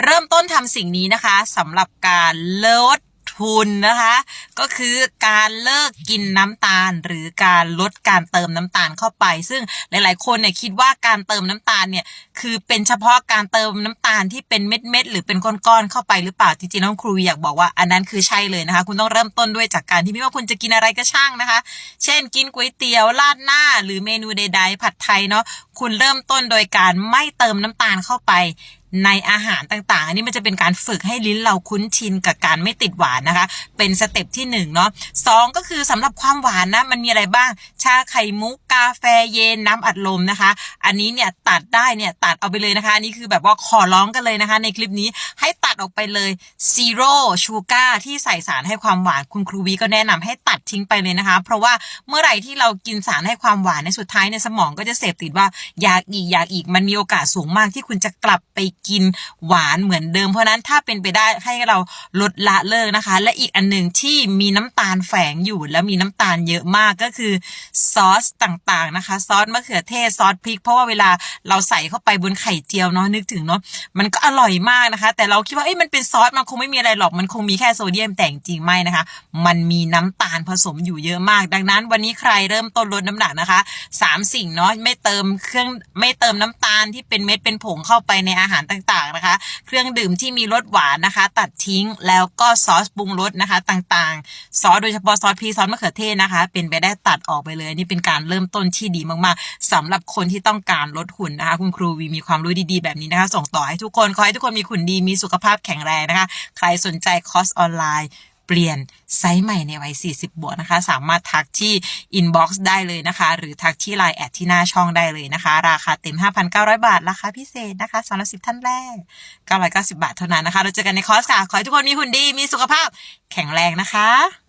เริ่มต้นทำสิ่งนี้นะคะสำหรับการลดทุนนะคะ ก็คือการเลิกกินน้ำตาล หรือการลดการเติมน้ำตาลเข้าไป ซึ่งหลาย ๆ คนเนี่ยคิดว่าการเติมน้ำตาลเนี่ย คือเป็นเฉพาะการเติมน้ำตาลที่เป็นเม็ดๆหรือเป็นก้อนๆเข้าไปหรือเปล่าจริงๆน้องครูอยากบอกว่าอันนั้นคือใช่เลยนะคะ คุณต้องเริ่มต้นด้วยจากการที่ไม่ว่าคุณจะกินอะไรก็ช่างนะคะ เช่น กินก๋วยเตี๋ยวราดหน้า หรือเมนูใดๆผัดไทยเนาะคุณเริ่มต้นโดยการไม่เติมน้ำตาลเข้าไปในอาหารต่างๆ อันนี้มันจะเป็นการฝึกให้ลิ้นเราคุ้นชินกับการไม่ติดหวานนะคะ เป็นสเต็ปที่หนึ่งเนาะสองก็คือสำหรับความหวานนะมันมีอะไรบ้าง ชาไข่มุก กาแฟเย็นน้ำอัดลมนะคะ อันนี้เนี่ยตัดได้เนี่ยตัดเอาไปเลยนะคะนี่คือแบบว่าขอร้องกันเลยนะคะ ในคลิปนี้ให้ตัดออกไปเลยซีโร่ชูการ์ที่ใส่สารให้ความหวานคุณครูวีก็แนะนำให้ตัด ทิ้งไปเลยนะคะ เพราะว่าเมื่อไหร่ที่เรากินสารให้ความหวานในสุดท้ายในสมองก็จะเสพติดว่าอยากอีกอยากอีกมันมีโอกาสสูงมากที่คุณจะกลับไปกินหวานเหมือนเดิม เพราะนั้นถ้าเป็นไปได้ให้เราลดละเลิกนะคะ และอีกอันหนึ่งที่มีน้ำตาลแฝงอยู่แล้วมีน้ำตาลเยอะมากก็คือซอสต่างๆนะคะ ซอสมะเขือเทศซอสพริก เพราะว่าเวลาเราใส่เข้าไปบนไข่เจียวเนาะนึกถึงเนาะมันก็อร่อยมากนะคะ แต่เราคิดว่าเอ้ยมันเป็นซอสมันคงไม่มีอะไรหรอกมันคงมีแค่โซเดียมแต่จริงไม่นะคะ มันมีน้ำตาลผสมอยู่เยอะมาก ดังนั้นวันนี้ใครเริ่มต้นลดน้ำหนักนะคะสามสิ่งเนาะไม่เติมเครื่องไม่เติมน้ำตาลที่เป็นเม็ดเป็นผงเข้าไปในอาหารต่างๆนะคะ เครื่องดื่มที่มีรสหวานนะคะ ตัดทิ้งแล้วก็ซอสปรุงรสนะคะต่างๆ ซอสโดยเฉพาะซอสพริกซอสมะเขือเทศนะคะ เป็นไปได้ตัดออกไปเลย นี่เป็นการเริ่มต้นที่ดีมากๆสำหรับคนที่ต้องการลดหุ่นนะคะ คุณครูวีมีความรู้ดีๆแบบนี้นะคะ ส่งต่อให้ทุกคนขอให้ทุกคนมีหุ่นดีมีสุขภาพแข็งแรงนะคะ ใครสนใจคอร์สออนไลน์ ปลี่ยนไซส์ใหม่ในวัย 40 บวกนะคะ สามารถทักที่อินบ็อกซ์ได้เลยนะคะ หรือทักที่ไลน์แอดที่หน้าช่องได้เลยนะคะ ราคาเต็ม 5,900 บาท ราคาพิเศษนะคะสำหรับ 10 ท่านแรก 990 บาทเท่านั้นนะคะ เราเจอกันในคอร์สค่ะ ขอให้ทุกคนมีหุ่นดี มีสุขภาพแข็งแรงนะคะ